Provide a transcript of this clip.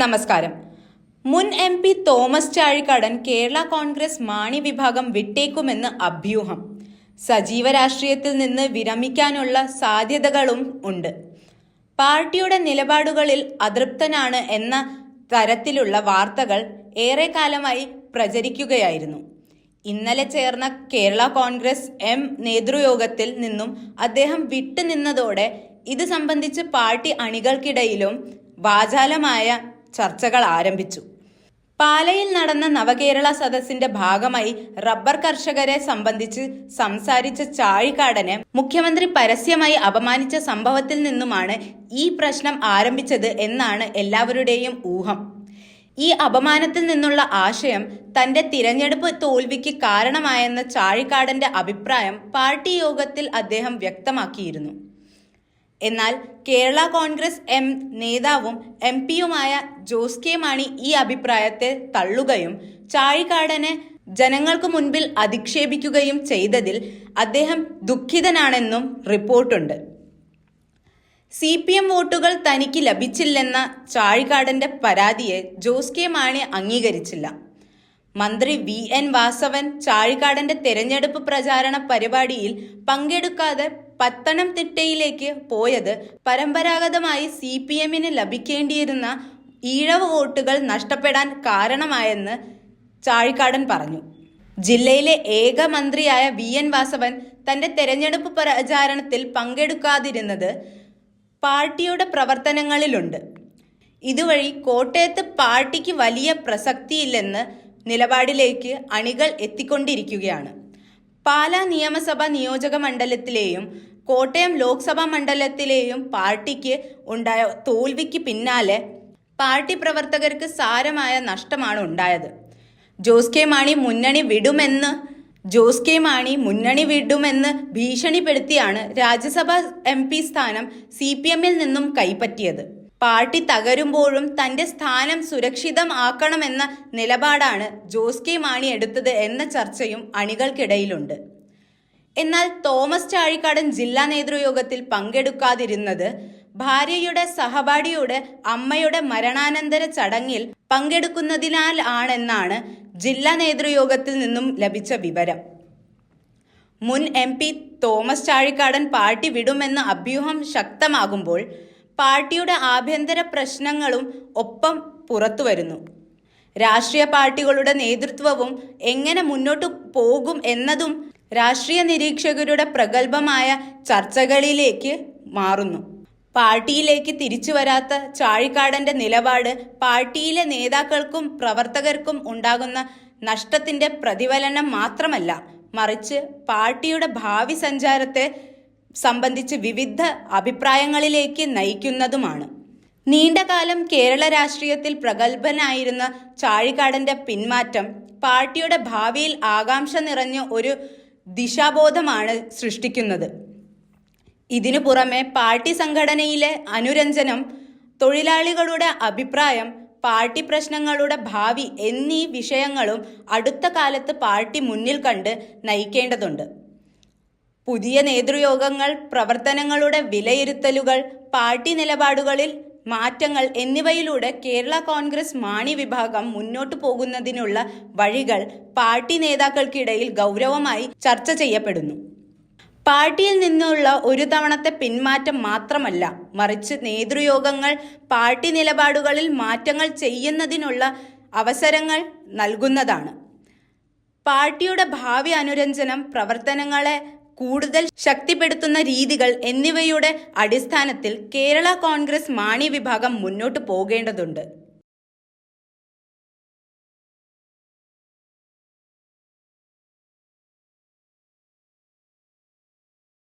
നമസ്കാരം. മുൻ M P Thomas Chazhikadan Kerala Congress Mani വിഭാഗം വിട്ടേക്കുമെന്ന് അഭ്യൂഹം. സജീവ രാഷ്ട്രീയത്തിൽ നിന്ന് വിരമിക്കാനുള്ള സാധ്യതകളും ഉണ്ട്. പാർട്ടിയുടെ നിലപാടുകളിൽ അതൃപ്തനാണ് എന്ന തരത്തിലുള്ള വാർത്തകൾ ഏറെക്കാലമായി പ്രചരിക്കുകയായിരുന്നു. ഇന്നലെ ചേർന്ന കേരള കോൺഗ്രസ് എം നേതൃയോഗത്തിൽ നിന്നും അദ്ദേഹം വിട്ടുനിന്നതോടെ ഇത് സംബന്ധിച്ച് പാർട്ടി അണികൾക്കിടയിലും വാചാലമായ ചർച്ചകൾ ആരംഭിച്ചു. പാലയിൽ നടന്ന നവകേരള സദസ്സിന്റെ ഭാഗമായി റബ്ബർ കർഷകരെ സംബന്ധിച്ച് സംസാരിച്ച ചാഴിക്കാടനെ മുഖ്യമന്ത്രി പരസ്യമായി അപമാനിച്ച സംഭവത്തിൽ നിന്നുമാണ് ഈ പ്രശ്നം ആരംഭിച്ചത് എന്നാണ് എല്ലാവരുടെയും ഊഹം. ഈ അപമാനത്തിൽ നിന്നുള്ള ആശയം തന്റെ തിരഞ്ഞെടുപ്പ് തോൽവിക്ക് കാരണമായെന്ന ചാഴിക്കാടന്റെ അഭിപ്രായം പാർട്ടി യോഗത്തിൽ അദ്ദേഹം വ്യക്തമാക്കിയിരുന്നു. എന്നാൽ കേരള കോൺഗ്രസ് എം നേതാവും എം പിയുമായ ജോസ് കെ മാണി ഈ അഭിപ്രായത്തെ തള്ളുകയും ചാഴിക്കാടനെ ജനങ്ങൾക്ക് മുൻപിൽ അധിക്ഷേപിക്കുകയും ചെയ്തതിൽ അദ്ദേഹം ദുഃഖിതനാണെന്നും റിപ്പോർട്ടുണ്ട്. സി പി എം വോട്ടുകൾ തനിക്ക് ലഭിച്ചില്ലെന്ന ചാഴിക്കാടന്റെ പരാതിയെ ജോസ് കെ മാണി അംഗീകരിച്ചില്ല. മന്ത്രി വി എൻ വാസവൻ ചാഴിക്കാടന്റെ തെരഞ്ഞെടുപ്പ് പ്രചാരണ പരിപാടിയിൽ പങ്കെടുക്കാതെ പത്തനംതിട്ടയിലേക്ക് പോയത് പരമ്പരാഗതമായി സി പി എമ്മിന് ലഭിക്കേണ്ടിയിരുന്ന ഈഴവ വോട്ടുകൾ നഷ്ടപ്പെടാൻ കാരണമായെന്ന് ചാഴിക്കാടൻ പറഞ്ഞു. ജില്ലയിലെ ഏക മന്ത്രിയായ വി എൻ വാസവൻ തന്റെ തെരഞ്ഞെടുപ്പ് പ്രചാരണത്തിൽ പങ്കെടുക്കാതിരുന്നത് പാർട്ടിയുടെ പ്രവർത്തനങ്ങളിലുണ്ട്. ഇതുവഴി കോട്ടയത്ത് പാർട്ടിക്ക് വലിയ പ്രസക്തിയില്ലെന്ന് നിലപാടിലേക്ക് അണികൾ എത്തിക്കൊണ്ടിരിക്കുകയാണ്. പാലാ നിയമസഭാ നിയോജക മണ്ഡലത്തിലെയും കോട്ടയം ലോക്സഭാ മണ്ഡലത്തിലെയും പാർട്ടിക്ക് ഉണ്ടായ തോൽവിക്ക് പിന്നാലെ പാർട്ടി പ്രവർത്തകർക്ക് സാരമായ നഷ്ടമാണ് ഉണ്ടായത്. ജോസ് കെ മാണി മുന്നണി വിടുമെന്ന് ജോസ് കെ മാണി മുന്നണി വിടുമെന്ന് ഭീഷണിപ്പെടുത്തിയാണ് രാജ്യസഭാ എം പി സ്ഥാനം സി പി എമ്മിൽ നിന്നും കൈപ്പറ്റിയത്. പാർട്ടി തകരുമ്പോഴും തന്റെ സ്ഥാനം സുരക്ഷിതം ആക്കണമെന്ന നിലപാടാണ് ജോസ് കെ മാണി എടുത്തത് എന്ന ചർച്ചയും അണികൾക്കിടയിലുണ്ട്. എന്നാൽ തോമസ് ചാഴിക്കാടൻ ജില്ലാ നേതൃയോഗത്തിൽ പങ്കെടുക്കാതിരുന്നത് ഭാര്യയുടെ സഹപാഠിയുടെ അമ്മയുടെ മരണാനന്തര ചടങ്ങിൽ പങ്കെടുക്കുന്നതിനാൽ ആണെന്നാണ് ജില്ലാ നേതൃയോഗത്തിൽ നിന്നും ലഭിച്ച വിവരം. മുൻ എം തോമസ് ചാഴിക്കാടൻ പാർട്ടി വിടുമെന്ന അഭ്യൂഹം ശക്തമാകുമ്പോൾ പാർട്ടിയുടെ ആഭ്യന്തര പ്രശ്നങ്ങളും ഒപ്പം പുറത്തു വരുന്നു. രാഷ്ട്രീയ പാർട്ടികളുടെ നേതൃത്വവും എങ്ങനെ മുന്നോട്ടു പോകും എന്നതും രാഷ്ട്രീയ നിരീക്ഷകരുടെ പ്രഗത്ഭമായ ചർച്ചകളിലേക്ക് മാറുന്നു. പാർട്ടിയിലേക്ക് തിരിച്ചു വരാത്ത ചാഴിക്കാടന്റെ നിലപാട് പാർട്ടിയിലെ നേതാക്കൾക്കും പ്രവർത്തകർക്കും ഉണ്ടാകുന്ന നഷ്ടത്തിന്റെ പ്രതിഫലനം മാത്രമല്ല മറിച്ച് പാർട്ടിയുടെ ഭാവി സഞ്ചാരത്തെ സംബന്ധിച്ച് വിവിധ അഭിപ്രായങ്ങളിലേക്ക് നയിക്കുന്നതുമാണ്. നീണ്ടകാലം കേരള രാഷ്ട്രീയത്തിൽ പ്രഗത്ഭനായിരുന്ന ചാഴിക്കാടന്റെ പിന്മാറ്റം പാർട്ടിയുടെ ഭാവിയിൽ ആകാംക്ഷ നിറഞ്ഞ ഒരു ദിശാബോധമാണ് സൃഷ്ടിക്കുന്നത്. ഇതിനു പുറമെ പാർട്ടി സംഘടനയിലെ അനുരഞ്ജനം തൊഴിലാളികളുടെ അഭിപ്രായം പാർട്ടി പ്രശ്നങ്ങളുടെ ഭാവി എന്നീ വിഷയങ്ങളും അടുത്ത കാലത്ത് പാർട്ടി മുന്നിൽ കണ്ട് നയിക്കേണ്ടതുണ്ട്. പുതിയ നേതൃയോഗങ്ങൾ പ്രവർത്തനങ്ങളുടെ വിലയിരുത്തലുകൾ പാർട്ടി നിലപാടുകളിൽ മാറ്റങ്ങൾ എന്നിവയിലൂടെ കേരള കോൺഗ്രസ് മാണി വിഭാഗം മുന്നോട്ടു പോകുന്നതിനുള്ള വഴികൾ പാർട്ടി നേതാക്കൾക്കിടയിൽ ഗൗരവമായി ചർച്ച ചെയ്യപ്പെടുന്നു. പാർട്ടിയിൽ നിന്നുള്ള ഒരു തവണത്തെ പിന്മാറ്റം മാത്രമല്ല മറിച്ച് നേതൃയോഗങ്ങൾ പാർട്ടി നിലപാടുകളിൽ മാറ്റങ്ങൾ ചെയ്യുന്നതിനുള്ള അവസരങ്ങൾ നൽകുന്നതാണ്. പാർട്ടിയുടെ ഭാവി അനുരഞ്ജനം പ്രവർത്തനങ്ങളെ കൂടുതൽ ശക്തിപ്പെടുത്തുന്ന രീതികൾ എന്നിവയുടെ അടിസ്ഥാനത്തിൽ കേരള കോൺഗ്രസ് മാണി വിഭാഗം മുന്നോട്ടു പോകേണ്ടതുണ്ട്.